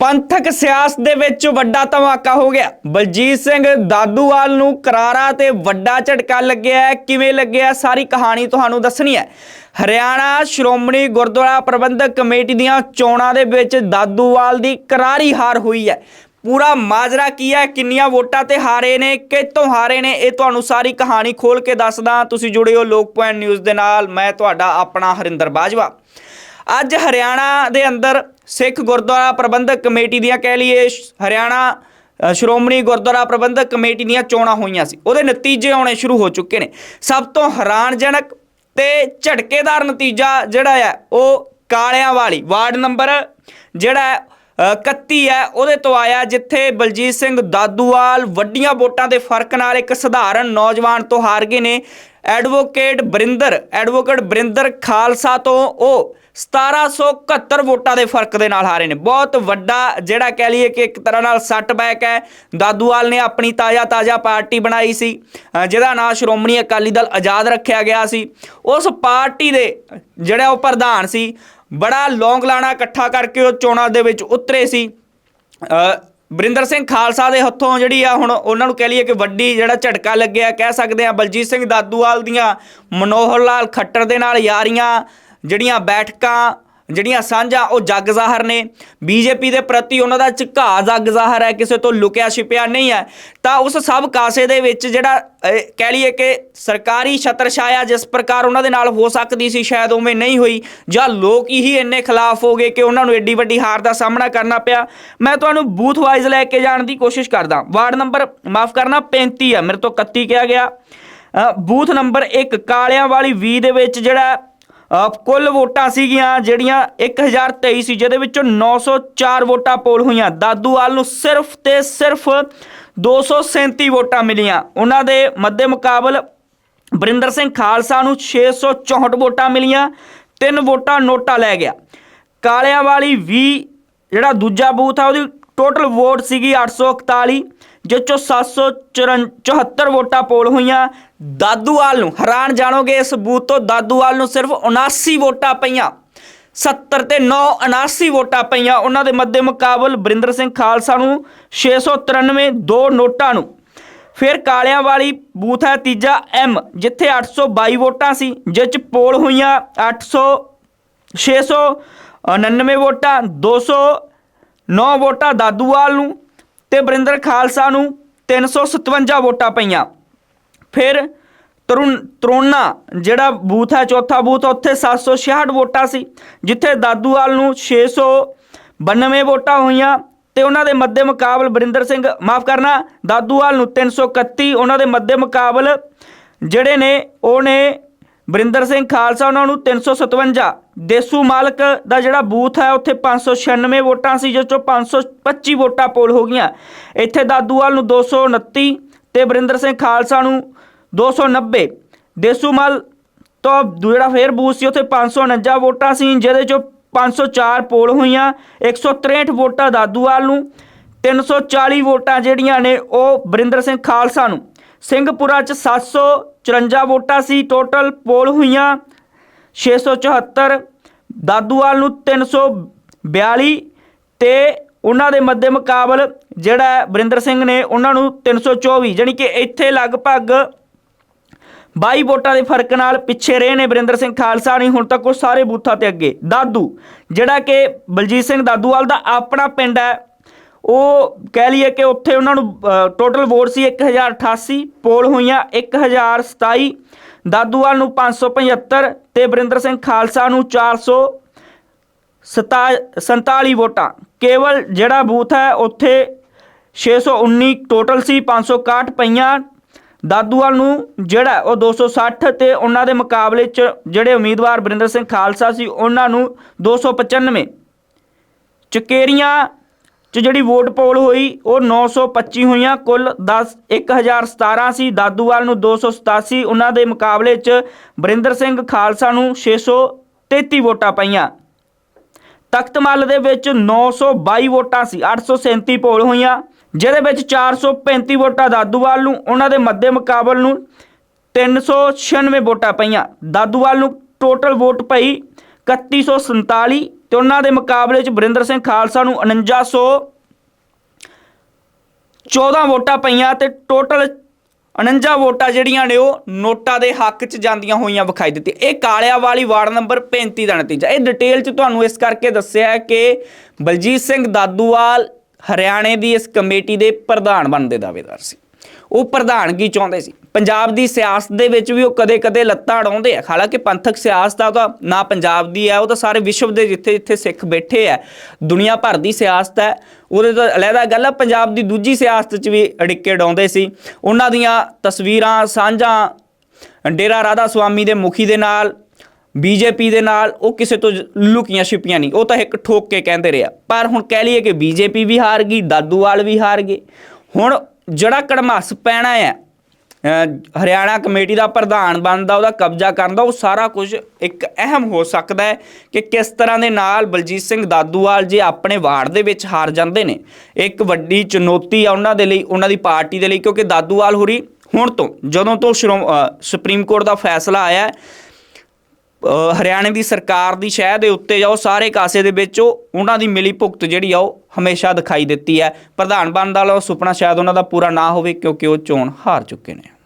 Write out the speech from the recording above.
ਪੰਥਕ ਸਿਆਸਤ ਦੇ ਵਿੱਚ ਵੱਡਾ ਧਮਾਕਾ ਹੋ ਗਿਆ। ਬਲਜੀਤ ਸਿੰਘ ਦਾਦੂਵਾਲ ਨੂੰ ਕਰਾਰਾ ਤੇ ਵੱਡਾ ਝਟਕਾ ਲੱਗਿਆ ਕਿਵੇਂ ਲੱਗਿਆ? ਸਾਰੀ ਕਹਾਣੀ ਤੁਹਾਨੂੰ ਦੱਸਣੀ ਹੈ। ਹਰਿਆਣਾ ਸ਼੍ਰੋਮਣੀ ਗੁਰਦੁਆਰਾ ਪ੍ਰਬੰਧਕ ਕਮੇਟੀ ਦੀਆਂ ਚੋਣਾਂ ਦੇ ਵਿੱਚ ਦਾਦੂਵਾਲ ਦੀ ਕਰਾਰੀ ਹਾਰ ਹੋਈ ਹੈ। ਪੂਰਾ ਮਾਜਰਾ ਕੀ ਹੈ? ਕਿੰਨੀਆਂ ਵੋਟਾਂ ਤੇ ਹਾਰੇ ਨੇ? ਕਿਤੋਂ ਹਾਰੇ ਨੇ? ਇਹ ਤੁਹਾਨੂੰ ਸਾਰੀ ਕਹਾਣੀ ਖੋਲ ਕੇ ਦੱਸਦਾ। ਤੁਸੀਂ ਜੁੜੇ ਹੋ ਲੋਕ ਪੁਆਇੰਟ ਨਿਊਜ਼ ਦੇ ਨਾਲ। ਮੈਂ ਤੁਹਾਡਾ ਆਪਣਾ ਹਰਿੰਦਰ ਬਾਜਵਾ। ਅੱਜ ਹਰਿਆਣਾ ਦੇ ਅੰਦਰ ਸਿੱਖ ਗੁਰਦੁਆਰਾ ਪ੍ਰਬੰਧਕ ਕਮੇਟੀ ਦੀਆਂ ਕਹਿ ਲਈਏ ਹਰਿਆਣਾ ਸ਼੍ਰੋਮਣੀ ਗੁਰਦੁਆਰਾ ਪ੍ਰਬੰਧਕ ਕਮੇਟੀ ਦੀਆਂ ਚੋਣਾਂ ਹੋਈਆਂ ਸੀ। ਉਹਦੇ ਨਤੀਜੇ ਆਉਣੇ ਸ਼ੁਰੂ ਹੋ ਚੁੱਕੇ ਨੇ। ਸਭ ਤੋਂ ਹੈਰਾਨਜਨਕ ਤੇ ਝਟਕੇਦਾਰ ਨਤੀਜਾ ਜਿਹੜਾ ਹੈ ਉਹ ਕਾਲਿਆਂ ਵਾਲੀ ਵਾਰਡ ਨੰਬਰ ਜਿਹੜਾ ਹੈ, 31 ਹੈ ਉਹਦੇ ਤੋਂ ਆਇਆ ਜਿੱਥੇ ਬਲਜੀਤ ਸਿੰਘ ਦਾਦੂਵਾਲ ਵੱਡੀਆਂ ਵੋਟਾਂ ਦੇ ਫ਼ਰਕ ਨਾਲ ਇੱਕ ਸਧਾਰਨ ਨੌਜਵਾਨ ਤੋਂ ਹਾਰ ਗਏ ਨੇ। ਐਡਵੋਕੇਟ ਬਰਿੰਦਰ ਐਡਵੋਕੇਟ ਬਰਿੰਦਰ ਖਾਲਸਾ ਤੋਂ ਉਹ 1771 ਵੋਟਾਂ ਦੇ ਫ਼ਰਕ ਦੇ ਨਾਲ ਹਾਰੇ ਨੇ। ਬਹੁਤ ਵੱਡਾ ਜਿਹੜਾ ਕਹਿ ਲਈਏ ਕਿ ਇੱਕ ਤਰ੍ਹਾਂ ਨਾਲ ਸੱਟਬੈਕ ਹੈ। ਦਾਦੂਵਾਲ ਨੇ ਆਪਣੀ ਤਾਜ਼ਾ ਤਾਜ਼ਾ ਪਾਰਟੀ ਬਣਾਈ ਸੀ ਜਿਹਦਾ ਨਾਂ ਸ਼੍ਰੋਮਣੀ ਅਕਾਲੀ ਦਲ ਆਜ਼ਾਦ ਰੱਖਿਆ ਗਿਆ ਸੀ। ਉਸ ਪਾਰਟੀ ਦੇ ਜਿਹੜਾ ਉਹ ਪ੍ਰਧਾਨ ਸੀ, ਬੜਾ ਲੌਂਗ ਲਾਣਾ ਇਕੱਠਾ ਕਰਕੇ ਉਹ ਚੋਣਾਂ ਦੇ ਵਿੱਚ ਉਤਰੇ ਸੀ। ਬਰਿੰਦਰ ਸਿੰਘ ਖਾਲਸਾ ਦੇ ਹੱਥੋਂ ਜਿਹੜੀ ਆ ਹੁਣ ਉਹਨਾਂ ਨੂੰ ਕਹਿ ਲਈਏ ਕਿ ਵੱਡੀ ਜਿਹੜਾ ਝਟਕਾ ਲੱਗਿਆ, ਕਹਿ ਸਕਦੇ ਆ ਬਲਜੀਤ ਸਿੰਘ ਦਾਦੂਵਾਲ ਦੀਆਂ, ਮਨੋਹਰ ਲਾਲ ਖੱਟਰ ਦੇ ਨਾਲ ਯਾਰੀਆਂ, ਜਿਹੜੀਆਂ ਬੈਠਕਾਂ ਜਿਹੜੀਆਂ ਸਾਂਝਾਂ ਉਹ ਜੱਗ ਜ਼ਾਹਰ ਨੇ। ਬੀਜੇਪੀ ਦੇ ਪ੍ਰਤੀ ਉਹਨਾਂ ਦਾ ਝੁਕਾਅ ਜੱਗ ਜ਼ਾਹਰ ਹੈ, ਕਿਸੇ ਤੋਂ ਲੁਕਿਆ ਛਿਪਿਆ ਨਹੀਂ ਹੈ। ਤਾਂ ਉਸ ਸਭ ਕਾਸੇ ਦੇ ਵਿੱਚ ਜਿਹੜਾ ਕਹਿ ਲਈਏ ਕਿ ਸਰਕਾਰੀ ਛਤਰ ਛਾਇਆ ਜਿਸ ਪ੍ਰਕਾਰ ਉਹਨਾਂ ਦੇ ਨਾਲ ਹੋ ਸਕਦੀ ਸੀ, ਸ਼ਾਇਦ ਉਵੇਂ ਨਹੀਂ ਹੋਈ, ਜਾਂ ਲੋਕ ਹੀ ਇੰਨੇ ਖਿਲਾਫ ਹੋ ਗਏ ਕਿ ਉਹਨਾਂ ਨੂੰ ਐਡੀ ਵੱਡੀ ਹਾਰ ਦਾ ਸਾਹਮਣਾ ਕਰਨਾ ਪਿਆ। ਮੈਂ ਤੁਹਾਨੂੰ ਬੂਥ ਵਾਈਜ਼ ਲੈ ਕੇ ਜਾਣ ਦੀ ਕੋਸ਼ਿਸ਼ ਕਰਦਾ। ਵਾਰਡ ਨੰਬਰ, ਮਾਫ ਕਰਨਾ 35 ਹੈ, ਮੇਰੇ ਤੋਂ 31 ਕਿਹਾ ਗਿਆ। ਬੂਥ ਨੰਬਰ 1 ਕਾਲਿਆਂ ਵਾਲੀ 20 ਦੇ ਵਿੱਚ ਜਿਹੜਾ ਕੁੱਲ ਵੋਟਾਂ ਸੀਗੀਆਂ ਜਿਹੜੀਆਂ 1023 ਸੀ, ਜਿਹਦੇ ਵਿੱਚੋਂ 904 ਵੋਟਾਂ ਪੋਲ ਹੋਈਆਂ। ਦਾਦੂਵਾਲ ਨੂੰ ਸਿਰਫ ਤੇ ਸਿਰਫ 237 ਵੋਟਾਂ ਮਿਲੀਆਂ। ਉਹਨਾਂ ਦੇ ਮੱਦੇ ਮੁਕਾਬਲ ਬਰਿੰਦਰ ਸਿੰਘ ਖਾਲਸਾ ਨੂੰ 664 ਵੋਟਾਂ ਮਿਲੀਆਂ, ਤਿੰਨ ਵੋਟਾਂ ਨੋਟਾ ਲੈ ਗਿਆ। ਕਾਲਿਆਂ ਵਾਲੀ 20 ਜਿਹੜਾ ਦੂਜਾ ਬੂਥ ਆ, ਉਹਦੀ ਟੋਟਲ ਵੋਟ ਸੀਗੀ 841 ਜਿਸ ਚੋਂ 774 ਵੋਟਾਂ ਪੋਲ ਹੋਈਆਂ, ਦਾਦੂਵਾਲ ਨੂੰ ਹੈਰਾਨ ਜਾਣੋਗੇ, ਇਸ ਬੂਥ ਤੋਂ ਦਾਦੂਵਾਲ ਨੂੰ ਸਿਰਫ 79 ਵੋਟਾਂ ਪਈਆਂ 70 ਤੇ 9 79 ਵੋਟਾਂ ਪਈਆਂ ਉਹਨਾਂ ਦੇ ਮੱਦੇ ਮੁਕਾਬਲ ਬਰਿੰਦਰ ਸਿੰਘ ਖਾਲਸਾ ਨੂੰ 693 ਦੋ ਨੋਟਾਂ ਨੂੰ। ਫਿਰ ਕਾਲਿਆਂ ਵਾਲੀ ਬੂਥ ਹੈ ਤੀਜਾ ਐਮ, ਜਿੱਥੇ 822 ਵੋਟਾਂ ਸੀ ਜਿਸ ਚ ਪੋਲ ਹੋਈਆਂ 800 699 ਵੋਟਾਂ 209 ਵੋਟਾਂ ਦਾਦੂਵਾਲ ਨੂੰ ਤੇ ਬਰਿੰਦਰ ਖਾਲਸਾ ਨੂੰ 357 ਵੋਟਾਂ ਪਈਆਂ। ਫਿਰ ਤਰੁਣ ਤਰੋਨਾ ਜਿਹੜਾ ਬੂਥ ਹੈ, ਚੌਥਾ ਬੂਥ, ਉੱਥੇ 766 ਵੋਟਾਂ ਸੀ, ਜਿੱਥੇ ਦਾਦੂਵਾਲ ਨੂੰ 692 ਵੋਟਾਂ ਹੋਈਆਂ ਤੇ ਉਹਨਾਂ ਦੇ ਮੱਦੇ ਮੁਕਾਬਲ ਬਰਿੰਦਰ ਸਿੰਘ, ਮਾਫ ਕਰਨਾ, ਦਾਦੂਵਾਲ ਨੂੰ 331 ਉਹਨਾਂ ਦੇ ਮੱਦੇ ਮੁਕਾਬਲ ਜਿਹੜੇ ਨੇ, ਉਹ ਨੇ ਬਰਿੰਦਰ ਸਿੰਘ ਖਾਲਸਾ, ਉਹਨਾਂ ਨੂੰ 357 ਦੇਸੂ ਮਾਲਕ ਦਾ ਜਿਹੜਾ ਬੂਥ ਹੈ, ਉੱਥੇ 596 ਵੋਟਾਂ ਸੀ, ਜਿਸ ਚੋਂ 525 ਵੋਟਾਂ ਪੋਲ ਹੋ ਗਈਆਂ। ਇੱਥੇ ਦਾਦੂਵਾਲ ਨੂੰ 229 ਤੇ ਬਰਿੰਦਰ ਸਿੰਘ ਖਾਲਸਾ ਨੂੰ 290 ਦੇਸੂ ਮਾਲ ਤੋਂ ਜਿਹੜਾ ਫੇਰ ਬੂਥ ਸੀ, ਉੱਥੇ 549 ਵੋਟਾਂ ਸੀ, ਜਿਹਦੇ ਚੋਂ 504 ਪੋਲ ਹੋਈਆਂ। 163 ਵੋਟਾਂ ਦਾਦੂਵਾਲ ਨੂੰ 340 ਵੋਟਾਂ ਜਿਹੜੀਆਂ ਨੇ ਉਹ ਬਰਿੰਦਰ ਸਿੰਘ ਖਾਲਸਾ ਨੂੰ। ਸਿੰਘਪੁਰਾ ਚ 754 ਵੋਟਾਂ ਸੀ ਟੋਟਲ ਪੋਲ ਹੋਈਆਂ 674 ਦਾਦੂਵਾਲ ਨੂੰ 342 ਤੇ ਉਹਨਾਂ ਦੇ ਮੱਦੇ ਮੁਕਾਬਲ ਜਿਹੜਾ ਬਰਿੰਦਰ ਸਿੰਘ ਨੇ ਉਹਨਾਂ ਨੂੰ 324 ਜਾਣੀ ਕਿ ਇੱਥੇ ਲਗਭਗ 22 ਵੋਟਾਂ ਦੇ ਫ਼ਰਕ ਨਾਲ ਪਿੱਛੇ ਰਹੇ ਨੇ ਬਰਿੰਦਰ ਸਿੰਘ ਖਾਲਸਾ ਨਹੀਂ, ਹੁਣ ਤੱਕ ਉਹ ਸਾਰੇ ਬੂਥਾਂ ਤੇ ਅੱਗੇ। ਦਾਦੂ, ਜਿਹੜਾ ਕਿ ਬਲਜੀਤ ਸਿੰਘ ਦਾਦੂਵਾਲ ਦਾ ਆਪਣਾ ਪਿੰਡ ਹੈ ਉਹ ਕਹਿ ਲਈਏ ਕਿ ਉੱਥੇ ਉਹਨਾਂ ਨੂੰ ਟੋਟਲ ਵੋਟ ਸੀ 1088 ਪੋਲ ਹੋਈਆਂ 1027 ਦਾਦੂਵਾਲ ਨੂੰ 575 ਤੇ ਬਰਿੰਦਰ ਸਿੰਘ ਖਾਲਸਾ ਨੂੰ 400 47 ਵੋਟਾਂ। ਕੇਵਲ ਜਿਹੜਾ ਬੂਥ ਹੈ ਉੱਥੇ 619 ਟੋਟਲ ਸੀ 561 ਪਈਆਂ। ਦਾਦੂਵਾਲ ਨੂੰ ਜਿਹੜਾ ਉਹ 260 ਤੇ ਉਹਨਾਂ ਦੇ ਮੁਕਾਬਲੇ ਚ ਜਿਹੜੇ ਉਮੀਦਵਾਰ ਬਰਿੰਦਰ ਸਿੰਘ ਖਾਲਸਾ ਸੀ, ਉਹਨਾਂ ਨੂੰ 295 ਚਕੇਰੀਆਂ ਚ ਜਿਹੜੀ ਵੋਟ ਪੋਲ ਹੋਈ ਉਹ 925 ਹੋਈਆਂ, ਕੁੱਲ 10 1017 ਸੀ। ਦਾਦੂਵਾਲ ਨੂੰ 287 ਉਹਨਾਂ ਦੇ ਮੁਕਾਬਲੇ ਚ ਬਰਿੰਦਰ ਸਿੰਘ ਖਾਲਸਾ ਨੂੰ 633 ਵੋਟਾਂ ਪਈਆਂ। ਤਖਤਮਲ ਦੇ ਵਿੱਚ 922 ਵੋਟਾਂ ਸੀ 837 ਪੋਲ ਹੋਈਆਂ। ਜਿਹਦੇ ਵਿੱਚ 435 ਵੋਟਾਂ ਦਾਦੂਵਾਲ ਨੂੰ, ਉਹਨਾਂ ਦੇ ਮੱਦੇ ਮੁਕਾਬਲ ਨੂੰ 396 ਵੋਟਾਂ ਪਈਆਂ। ਦਾਦੂਵਾਲ ਨੂੰ ਟੋਟਲ ਵੋਟ ਪਈ 3147 ਤੇ ਉਹਨਾਂ ਦੇ ਮੁਕਾਬਲੇ 'ਚ ਬਰਿੰਦਰ ਸਿੰਘ ਖਾਲਸਾ ਨੂੰ 4900 14 ਵੋਟਾਂ ਪਈਆਂ ਤੇ ਟੋਟਲ 49 ਵੋਟਾਂ ਜਿਹੜੀਆਂ ਨੇ ਉਹ ਨੋਟਾਂ ਦੇ ਹੱਕ 'ਚ ਜਾਂਦੀਆਂ ਹੋਈਆਂ ਵਿਖਾਈ ਦਿੱਤੀ ਇਹ ਕਾਲਿਆ ਵਾਲੀ ਵਾਰਡ ਨੰਬਰ 35 ਦਾ ਨਤੀਜਾ। ਇਹ ਡਿਟੇਲ 'ਚ ਤੁਹਾਨੂੰ ਇਸ ਕਰਕੇ ਦੱਸਿਆ ਕਿ ਬਲਜੀਤ ਸਿੰਘ ਦਾਦੂਵਾਲ ਹਰਿਆਣੇ ਦੀ ਇਸ ਕਮੇਟੀ ਦੇ ਪ੍ਰਧਾਨ ਬਣਨ ਦੇ ਦਾਅਵੇਦਾਰ ਸੀ। ਉਹ ਪ੍ਰਧਾਨਗੀ ਚਾਹੁੰਦੇ ਸੀ। ਪੰਜਾਬ ਦੀ ਸਿਆਸਤ ਦੇ ਵਿੱਚ ਵੀ ਉਹ ਕਦੇ-ਕਦੇ ਲੱਤਾਂ ਅੜਾਉਂਦੇ ਆ। ਹਾਲਾਂਕਿ ਪੰਥਕ ਸਿਆਸਤ ਆ ਉਹ ਤਾਂ ਨਾ ਪੰਜਾਬ ਦੀ ਹੈ ਉਹ ਤਾਂ ਸਾਰੇ ਵਿਸ਼ਵ ਦੇ ਜਿੱਥੇ ਜਿੱਥੇ ਸਿੱਖ ਬੈਠੇ ਆ, ਦੁਨੀਆ ਭਰ ਦੀ ਸਿਆਸਤ ਹੈ ਉਹਦੇ ਤੋਂ ਅਲੱਗਾ ਗੱਲ ਆ, ਪੰਜਾਬ ਦੀ ਦੂਜੀ ਸਿਆਸਤ 'ਚ ਵੀ ਅੜਿੱਕੇ ਡਾਉਂਦੇ ਸੀ। ਉਹਨਾਂ ਦੀਆਂ ਤਸਵੀਰਾਂ, ਸਾਂਝਾਂ ਡੇਰਾ ਰਾਧਾ ਸੁਆਮੀ ਦੇ ਮੁਖੀ ਦੇ ਨਾਲ, ਬੀਜੇਪੀ ਦੇ ਨਾਲ, ਉਹ ਕਿਸੇ ਤੋਂ ਲੁਕੀਆਂ ਛਿਪੀਆਂ ਨਹੀਂ, ਉਹ ਤਾਂ ਇੱਕ ਠੋਕ ਕੇ ਕਹਿੰਦੇ ਰਿਹਾ ਪਰ ਹੁਣ ਕਹਿ ਲਈਏ ਕਿ ਬੀਜੇਪੀ ਵੀ ਹਾਰ ਗਈ, ਦਾਦੂਵਾਲ ਵੀ ਹਾਰ ਗਏ। ਹੁਣ ਜਿਹੜਾ ਕੜਮਸ ਪੈਣਾ ਹੈ ਹਰਿਆਣਾ ਕਮੇਟੀ ਦਾ ਪ੍ਰਧਾਨ ਬਣਦਾ ਉਹਦਾ ਕਬਜ਼ਾ ਕਰਨ ਦਾ ਉਹ ਸਾਰਾ ਕੁਝ ਇੱਕ ਅਹਿਮ ਹੋ ਸਕਦਾ ਹੈ ਕਿ ਕਿਸ ਤਰ੍ਹਾਂ ਦੇ ਨਾਲ ਬਲਜੀਤ ਸਿੰਘ ਦਾਦੂਵਾਲ ਜੇ ਆਪਣੇ ਵਾਰਡ ਦੇ ਵਿੱਚ ਹਾਰ ਜਾਂਦੇ ਨੇ। ਇੱਕ ਵੱਡੀ ਚੁਣੌਤੀ ਆ ਉਹਨਾਂ ਦੇ ਲਈ ਉਹਨਾਂ ਦੀ ਪਾਰਟੀ ਦੇ ਲਈ ਕਿਉਂਕਿ ਦਾਦੂਵਾਲ ਹੁਰੀ ਹੁਣ ਤੋਂ ਜਦੋਂ ਤੋਂ ਸ਼੍ਰੋ- ਸੁਪਰੀਮ ਕੋਰਟ ਦਾ ਫੈਸਲਾ ਆਇਆ ਹੈ, ਹਰਿਆਣੇ ਦੀ ਸਰਕਾਰ ਦੀ ਸ਼ਹਿ ਦੇ ਉੱਤੇ ਜਾਓ ਸਾਰੇ ਕਾਸੇ ਦੇ ਵਿੱਚ ਉਹ ਉਹਨਾਂ ਦੀ ਮਿਲੀ ਭੁਗਤ ਜਿਹੜੀ ਆ ਉਹ ਹਮੇਸ਼ਾ ਦਿਖਾਈ ਦਿੱਤੀ ਹੈ। ਪ੍ਰਧਾਨ ਬਣਨ ਦਾ ਉਹ ਸੁਪਨਾ ਸ਼ਾਇਦ ਉਹਨਾਂ ਦਾ ਪੂਰਾ ਨਾ ਹੋਵੇ ਕਿਉਂਕਿ ਉਹ ਚੋਣ ਹਾਰ ਚੁੱਕੇ ਨੇ।